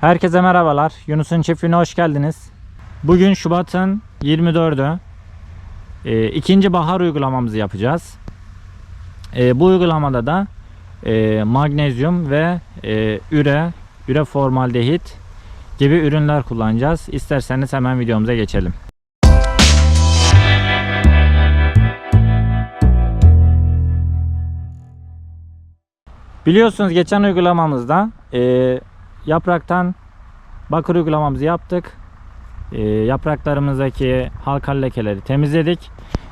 Herkese merhabalar. Yunus'un çiftliğine hoş geldiniz. Bugün Şubat'ın 24'ü. Ee, ikinci bahar uygulamamızı yapacağız. Ee, bu uygulamada da e, magnezyum ve e, üre, üre formaldehit gibi ürünler kullanacağız. İsterseniz hemen videomuza geçelim. Biliyorsunuz geçen uygulamamızda e, yapraktan bakır uygulamamızı yaptık. E, yapraklarımızdaki halkalı lekeleri temizledik.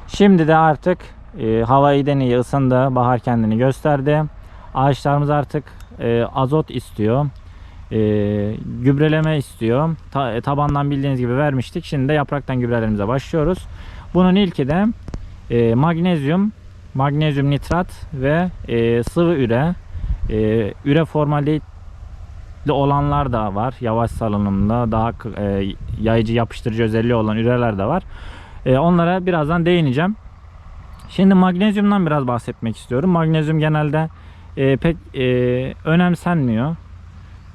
Şimdi de artık e, hava iyiden iyi ısındı. Bahar kendini gösterdi. Ağaçlarımız artık e, azot istiyor. E, gübreleme istiyor. Ta- e, tabandan bildiğiniz gibi vermiştik. Şimdi de yapraktan gübrelerimize başlıyoruz. Bunun ilki de e, magnezyum, magnezyum nitrat ve e, sıvı üre. E, üre formaldehitli olanlar da var. Yavaş salınımda daha e, yayıcı yapıştırıcı özelliği olan üreler de var. E, onlara birazdan değineceğim. Şimdi magnezyumdan biraz bahsetmek istiyorum. Magnezyum genelde e, pek e, önemsenmiyor.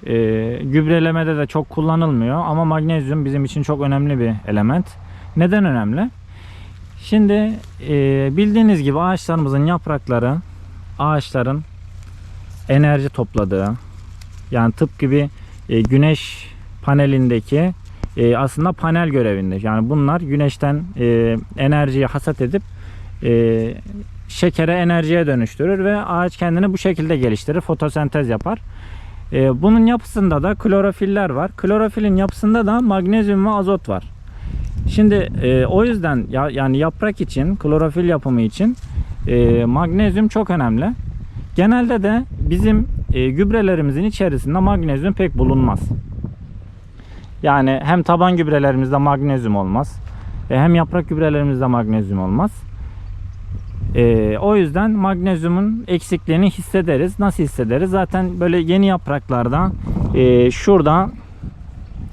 E, gübrelemede de çok kullanılmıyor ama magnezyum bizim için çok önemli bir element. Neden önemli? Şimdi e, bildiğiniz gibi ağaçlarımızın yaprakları ağaçların enerji topladığı yani tıpkı bir e, güneş panelindeki e, aslında panel görevinde. Yani bunlar güneşten e, enerjiyi hasat edip e, şekere enerjiye dönüştürür ve ağaç kendini bu şekilde geliştirir. Fotosentez yapar. E, bunun yapısında da klorofiller var. Klorofilin yapısında da magnezyum ve azot var. Şimdi e, o yüzden ya, yani yaprak için klorofil yapımı için e, magnezyum çok önemli. Genelde de bizim e, gübrelerimizin içerisinde magnezyum pek bulunmaz. Yani hem taban gübrelerimizde magnezyum olmaz. e, hem yaprak gübrelerimizde magnezyum olmaz. E, o yüzden magnezyumun eksikliğini hissederiz. Nasıl hissederiz? Zaten böyle yeni yapraklarda e, şurada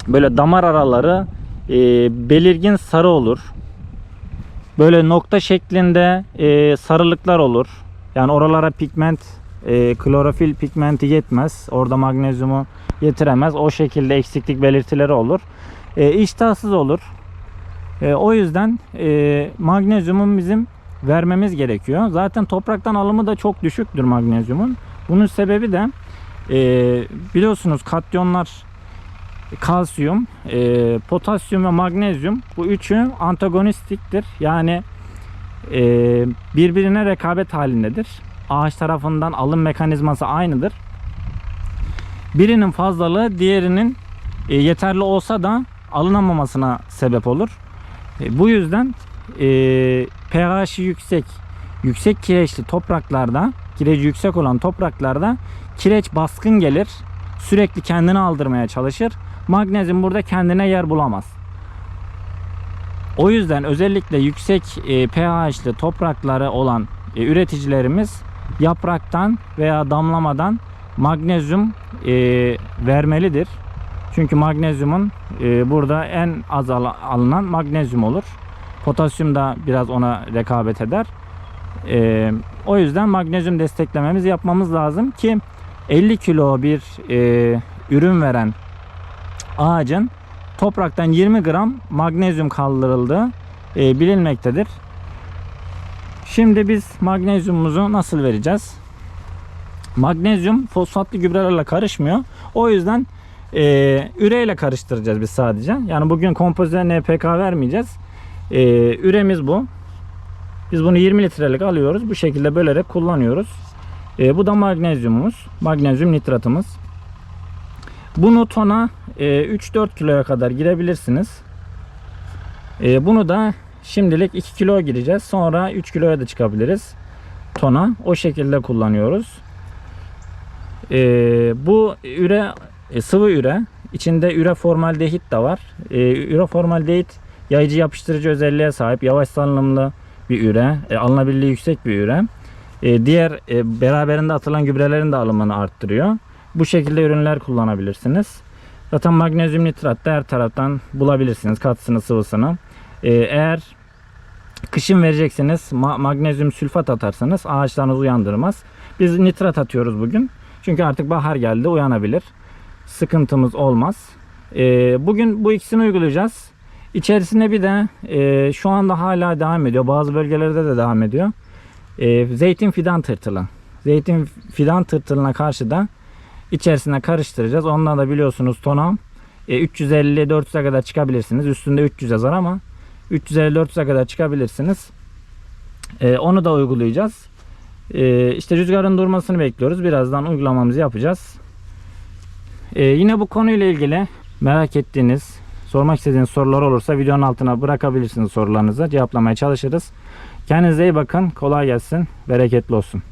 böyle damar araları e, belirgin sarı olur. Böyle nokta şeklinde e, sarılıklar olur. Yani oralara pigment, e, klorofil pigmenti yetmez. Orada magnezyumu getiremez. O şekilde eksiklik belirtileri olur. E, iştahsız olur. E, o yüzden e, magnezyumun bizim vermemiz gerekiyor. Zaten topraktan alımı da çok düşüktür magnezyumun. Bunun sebebi de e, biliyorsunuz katyonlar kalsiyum, e, potasyum ve magnezyum bu üçü antagonistiktir. Yani e, birbirine rekabet halindedir. Ağaç tarafından alım mekanizması aynıdır. Birinin fazlalığı diğerinin e, yeterli olsa da alınamamasına sebep olur. E, bu yüzden e, pH'i yüksek, yüksek kireçli topraklarda, kireci yüksek olan topraklarda kireç baskın gelir. Sürekli kendini aldırmaya çalışır. Magnezyum burada kendine yer bulamaz. O yüzden özellikle yüksek pH'li toprakları olan üreticilerimiz yapraktan veya damlamadan magnezyum e, vermelidir. Çünkü magnezyumun e, burada en az al- alınan magnezyum olur. Potasyum da biraz ona rekabet eder. E, o yüzden magnezyum desteklememizi yapmamız lazım ki 50 kilo bir e, ürün veren ağacın topraktan 20 gram magnezyum kaldırıldığı e, bilinmektedir. Şimdi biz magnezyumumuzu nasıl vereceğiz? Magnezyum fosfatlı gübrelerle karışmıyor. O yüzden e, üreyle karıştıracağız biz sadece. Yani bugün kompozite NPK vermeyeceğiz. E, üremiz bu. Biz bunu 20 litrelik alıyoruz. Bu şekilde bölerek kullanıyoruz. E, bu da magnezyumumuz. Magnezyum nitratımız. Bunu tona e, 3-4 kiloya kadar girebilirsiniz. E, bunu da şimdilik 2 kilo gireceğiz. Sonra 3 kiloya da çıkabiliriz tona. O şekilde kullanıyoruz. E, bu üre e, sıvı üre. içinde üre formaldehit de var. E, üre formaldehit yayıcı yapıştırıcı özelliğe sahip yavaş salınımlı bir üre. E, alınabilirliği yüksek bir üre. E, diğer e, beraberinde atılan gübrelerin de alımını arttırıyor. Bu şekilde ürünler kullanabilirsiniz. Zaten magnezyum nitrat da her taraftan bulabilirsiniz katısını sıvısını. Ee, eğer kışın vereceksiniz ma- magnezyum sülfat atarsanız ağaçlarınızı uyandırmaz. Biz nitrat atıyoruz bugün. Çünkü artık bahar geldi uyanabilir. sıkıntımız olmaz. Ee, bugün bu ikisini uygulayacağız. İçerisinde bir de e, şu anda hala devam ediyor. Bazı bölgelerde de devam ediyor. Ee, zeytin fidan tırtılı. Zeytin fidan tırtılına karşı da içerisine karıştıracağız. Ondan da biliyorsunuz tonam e, 350-400'e kadar çıkabilirsiniz. Üstünde 300 yazar ama 350-400'e kadar çıkabilirsiniz. E, onu da uygulayacağız. E, işte rüzgarın durmasını bekliyoruz. Birazdan uygulamamızı yapacağız. E, yine bu konuyla ilgili merak ettiğiniz, sormak istediğiniz sorular olursa videonun altına bırakabilirsiniz sorularınızı. Cevaplamaya çalışırız. Kendinize iyi bakın. Kolay gelsin. Bereketli olsun.